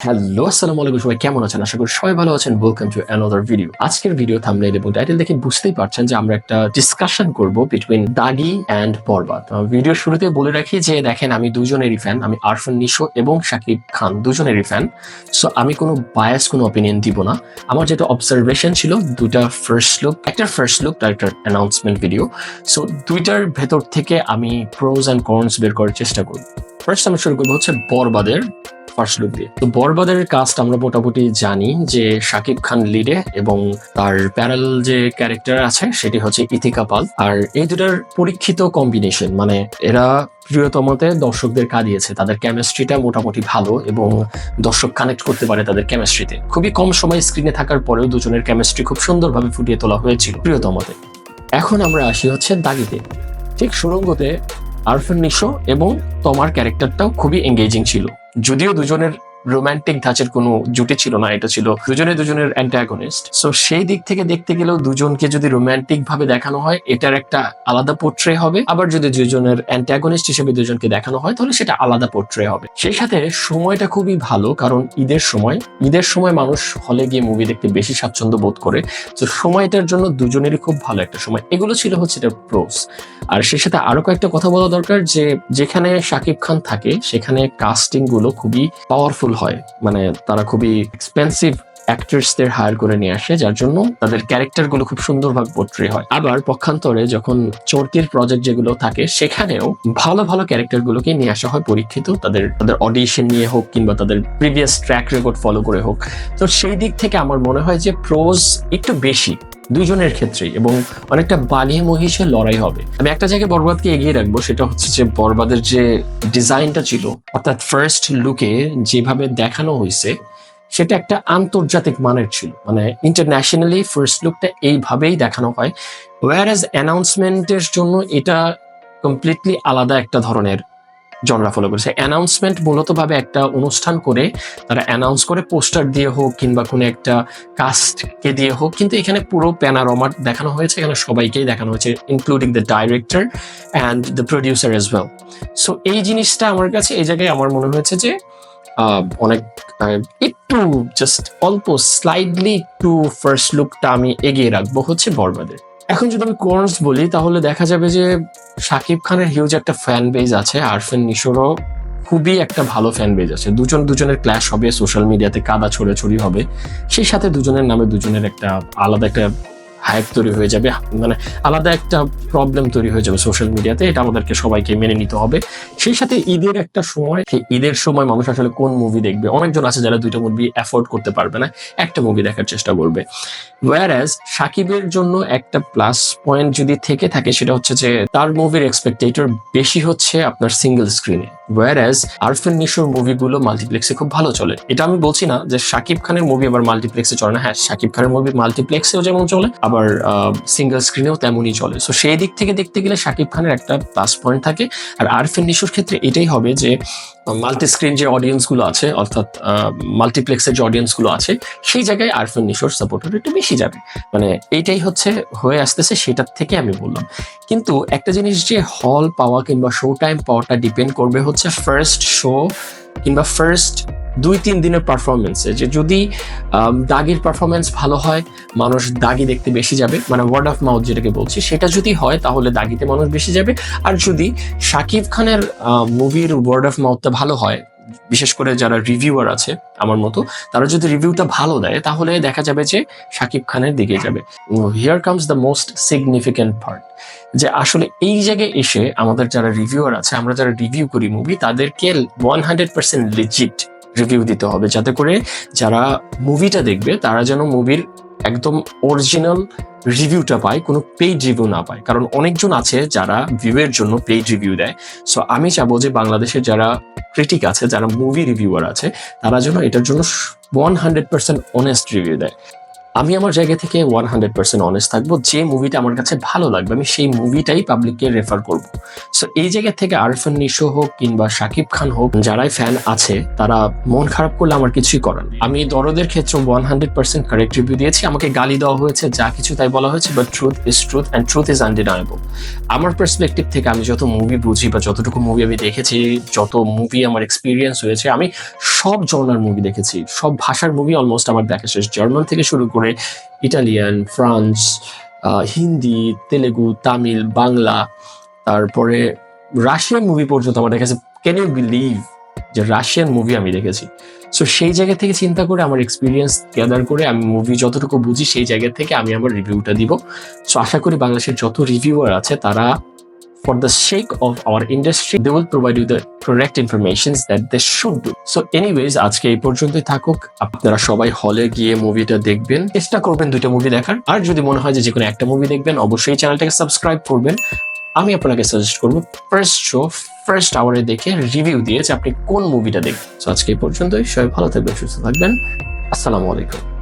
Hello, আসসালামু আলাইকুম সবাই, কেমন আছেন? আশা করি সবাই ভালো আছেন। ওয়েলকাম টু অ্যানাদার ভিডিও আজকের ভিডিও থামনেল এবং টাইটেল দেখে বুঝতেই পারছেন যে আমরা একটা ডিসকাশন করব between Dagi and Borbaad video শুরুতে বলে রাখি যে, দেখেন, আমি দুজনেরই ফ্যান আমি আরফান, নিশো এবং শাকিব খান দুজনেরই ফ্যান সো আমি কোনো বায়াস কোনো অপিনিয়ন দিব না। আমার যেটা অবজারভেশন ছিল, দুটা ফার্স্ট লুক একটা ফার্স্ট লুক আর একটা অ্যানাউন্সমেন্ট ভিডিও সো দুইটার ভেতর থেকে আমি প্রোজ অ্যান্ড কর্নস বের করার চেষ্টা করব। ফার্স্ট আমি শুরু করব হচ্ছে বরবাদের ফার্স্ট দিয়ে তো বরবাদের কাস্ট আমরা মোটামুটি জানি যে শাকিব খান লিডে এবং তার প্যারাল যে ক্যারেক্টার আছে সেটি হচ্ছে ইথিকা পাল। আর এই দুটার পরীক্ষিত কম্বিনেশন মানে এরা প্রিয়তমতে দর্শকদের কাঁদিয়েছে তাদের কেমিস্ট্রিটা মোটামুটি ভালো এবং দর্শক কানেক্ট করতে পারে তাদের কেমিস্ট্রিতে খুবই কম সময় স্ক্রিনে থাকার পরেও দুজনের কেমিস্ট্রি খুব সুন্দরভাবে ফুটিয়ে তোলা হয়েছিল প্রিয়তমতে এখন আমরা আসি হচ্ছে দাগিতে। ঠিক সুরঙ্গতে আরফান নিশো এবং তোমার ক্যারেক্টারটাও খুবই এঙ্গেজিং ছিল। যদিও দুজনের রোমান্টিক ধাঁচের কোনো জুটি ছিল না, এটা ছিল দুজনে দুজনের অ্যান্টাগনিস্ট সো সেই দিক থেকে দেখতে গেলেও দুজনকে যদি রোমান্টিক ভাবে দেখানো হয়, এটার একটা আলাদা পোর্ট্রে হবে। আবার যদি দুজনের অ্যান্টাগনিস্ট হিসেবে দুজনকে দেখানো হয়, তাহলে সেটা আলাদা পোর্ট্রে হবে। সেই সাথে সময়টা খুবই ভালো, কারণ ঈদের সময় ঈদের সময় মানুষ হলে গিয়ে মুভি দেখতে বেশি স্বাচ্ছন্দ্য বোধ করে। তো সময়টার জন্য দুজনেরই খুব ভালো একটা সময়। এগুলো ছিল হচ্ছে এটা প্রোস আর সেই সাথে আরও কয়েকটা কথা বলা দরকার যে, যেখানে শাকিব খান থাকে, সেখানে কাস্টিংগুলো খুবই পাওয়ারফুল হয়। মানে তারা খুবই এক্সপেন্সিভ অ্যাক্টার্সদের হায়ার করে নিয়ে আসে, যার জন্য তাদের ক্যারেক্টারগুলো খুব সুন্দরভাবে পোট্রে হয়। আবার পক্ষান্তরে যখন চর্তির প্রজেক্ট যেগুলো থাকে, সেখানেও ভালো ভালো ক্যারেক্টার গুলোকে নিয়ে আসা হয়। পরীক্ষিত তাদের তাদের অডিশন নিয়ে হোক কিংবা তাদের প্রিভিয়াস ট্র্যাক রেকর্ড ফলো করে হোক। তো সেই দিক থেকে আমার মনে হয় যে প্রোজ একটু বেশি। দুইজনের ক্ষেত্রেই এবং অনেকটা বালিয়ে মহিষে লড়াই হবে। আমি একটা জায়গায় বরবাদকে এগিয়ে রাখব, সেটা হচ্ছে যে বরবাদের যে ডিজাইনটা ছিল, অর্থাৎ ফার্স্ট লুকে যেভাবে দেখানো হয়েছে, সেটা একটা আন্তর্জাতিক মানের ছিল। মানে ইন্টারন্যাশনালি ফার্স্ট লুকটা এইভাবেই দেখানো হয়। ওয়ার অ্যাজ অ্যানাউন্সমেন্টের জন্য এটা কমপ্লিটলি আলাদা একটা ধরনের জনরা ফলো করেছে। অ্যানাউন্সমেন্ট মূলতভাবে একটা অনুষ্ঠান করে তারা অ্যানাউন্স করে পোস্টার দিয়ে হোক কিংবা কোনো একটা কাস্টকে দিয়ে হোক, কিন্তু এখানে পুরো প্যানারোমার দেখানো হয়েছে। এখানে সবাইকেই দেখানো হয়েছে including the director and the producer as well so এই জিনিসটা আমার কাছে, এই জায়গায় আমার মনে হয়েছে যে অনেক একটু জাস্ট অল্প স্লাইডলি একটু ফার্স্ট লুকটা আমি এগিয়ে রাখব। হচ্ছে বরবাদের। এখন যদি আমি কোর্স বলি, তাহলে দেখা যাবে যে শাকিব খানের হিউজ একটা ফ্যান বেজ আছে, আরফিন নিশোরও খুবই একটা ভালো ফ্যান বেজ আছে। দুজন দুজনের ক্ল্যাশ হবে সোশ্যাল মিডিয়াতে কাদা ছড়াছড়ি হবে। সেই সাথে দুজনের নামে দুজনের একটা আলাদা একটা হাইপ তৈরি হয়ে যাবে। মানে আলাদা একটা প্রবলেম তৈরি হয়ে যাবে সোশ্যাল মিডিয়াতে এটা আমাদেরকে সবাইকে মেনে নিতে হবে। সেই সাথে ঈদের একটা সময়, সেই ঈদের সময় মানুষ আসলে কোন মুভি দেখবে? অনেকজন আছে যারা দুইটা মুভি অ্যাফোর্ড করতে পারবে না, একটা মুভি দেখার চেষ্টা করবে। ওয়ারাজ সাকিবের জন্য একটা প্লাস পয়েন্ট যদি থেকে থাকে, সেটা হচ্ছে যে তার মুভির এক্সপেক্টেটর বেশি হচ্ছে আপনার সিঙ্গেল স্ক্রিনে ওয়ারাজ আরফিন নিশোর মুভিগুলো মাল্টিপ্লেক্সে খুব ভালো চলে। এটা আমি বলছি না যে শাকিব খানের মুভি আবার মাল্টিপ্লেক্সে চলে না। হ্যাঁ শাকিব খানের মুভি মাল্টিপ্লেক্সেও যেমন চলে, আবার সিঙ্গেল স্ক্রিনেও তেমনই চলে। সো সেই দিক থেকে দেখতে গেলে শাকিব খানের একটা প্লাস পয়েন্ট থাকে। আর আরফিন নিশোর ক্ষেত্রে এটাই হবে যে মাল্টি স্ক্রিন যে অডিয়েন্সগুলো আছে, অর্থাৎ মাল্টিপ্লেক্সের যে অডিয়েন্সগুলো আছে, সেই জায়গায় আরফিন নিশোর সাপোর্টার একটু বেশি যাবে। মানে এইটাই হচ্ছে, হয়ে আসতেছে, সেটার থেকে আমি বললাম। কিন্তু একটা জিনিস যে হল পাওয়া কিংবা শো টাইম পাওয়াটা ডিপেন্ড করবে হচ্ছে ফার্স্ট শো কিংবা ফার্স্ট দুই, তিন দিনের পারফরমেন্সে যে যদি দাগির পারফরমেন্স ভালো হয়, মানুষ দাগি দেখতে বেশি যাবে মানে ওয়ার্ড অফ মাউথ যেটাকে বলছি, সেটা যদি হয়, তাহলে দাগিতে মানুষ বেশি যাবে। আর যদি শাকিব খানের মুভির ওয়ার্ড অফ মাউথটা ভালো হয়, বিশেষ করে যারা রিভিউয়ার আছে আমার মতো, তারা যদি রিভিউটা ভালো দেয়, তাহলে দেখা যাবে যে শাকিব খানের দিকে যাবে। Here comes the most significant part যে আসলে এই জায়গায় এসে আমাদের যারা রিভিউয়ার আছে, আমরা যারা রিভিউ করি মুভি তাদেরকে one hundred percent legit review দিতে হবে। যাতে করে যারা মুভিটা দেখবে, তারা যেন মুভির একদম অরিজিনাল রিভিউটা পায়, কোনো পেইড রিভিউ না পায়। কারণ অনেকজন আছে যারা ভিউয়ের জন্য পেইড রিভিউ দেয়। সো আমি চাবো যে বাংলাদেশের যারা ক্রিটিক আছে, যারা মুভি রিভিউয়ার আছে, তারা যেন এটার জন্য one hundred percent honest review দেয়। আমি আমার জায়গা থেকে ওয়ান হান্ড্রেড পার্সেন্ট অনেস্ট থাকব, যে মুভিটা আমার কাছে ভালো লাগবে, আমি সেই মুভিটাই পাবলিককে রেফার করব। সো এই জায়গা থেকে আরফান নিশো হোক কিংবা শাকিব খান হোক, যারাই ফ্যান আছে, তারা মন খারাপ করলে আমার কিছুই করার। আমি দরদের ক্ষেত্রে one hundred percent correct review দিয়েছি, আমাকে গালি দেওয়া হয়েছে, যা কিছু তাই বলা হয়েছে but truth is truth and truth is undeniable আমার পার্সপেক্টিভ থেকে আমি যত মুভি বুঝি বা যতটুকু মুভি আমি দেখেছি, যত মুভি আমার এক্সপিরিয়েন্স হয়েছে, আমি সব জনার মুভি দেখেছি, সব ভাষার মুভি অলমোস্ট আমার দেখা শেষ। জার্মান থেকে শুরু করে ইটালিয়ান, ফ্রান্স হিন্দি, তেলেগু, তামিল, বাংলা, তারপরে রাশিয়ান মুভি পর্যন্ত আমার দেখেছে ক্যান ইউ বিলিভ যে রাশিয়ান মুভি আমি দেখেছি? সো সেই জায়গা থেকে চিন্তা করে, আমার এক্সপিরিয়েন্স গ্যাদার করে, আমি মুভি যতটুকু বুঝি, সেই জায়গা থেকে আমি আমার রিভিউটা দিব। সো আশা করি বাংলাদেশের যত রিভিউয়ার আছে, তারা for the sake of our industry, they will provide you the correct information that they should do. So anyways, আজকে এই পর্যন্তই থাকুক। আপনারা সবাই হলে গিয়ে মুভিটা দেখবেন। চেষ্টা করবেন দুইটা মুভি দেখার। আর যদি মনে হয় যে কোনো একটা মুভি দেখবেন, অবশ্যই চ্যানেলটাকে সাবস্ক্রাইব করবেন। আমি আপনাকে সাজেস্ট করব ফার্স্ট শো ফার্স্ট আওয়ারে দেখে রিভিউ দিয়ে যে আপনি কোন মুভিটা দেখবেন। তো আজকে এই পর্যন্তই। সবাই ভালো থাকবেন, সুস্থ থাকবেন। আসসালামু আলাইকুম।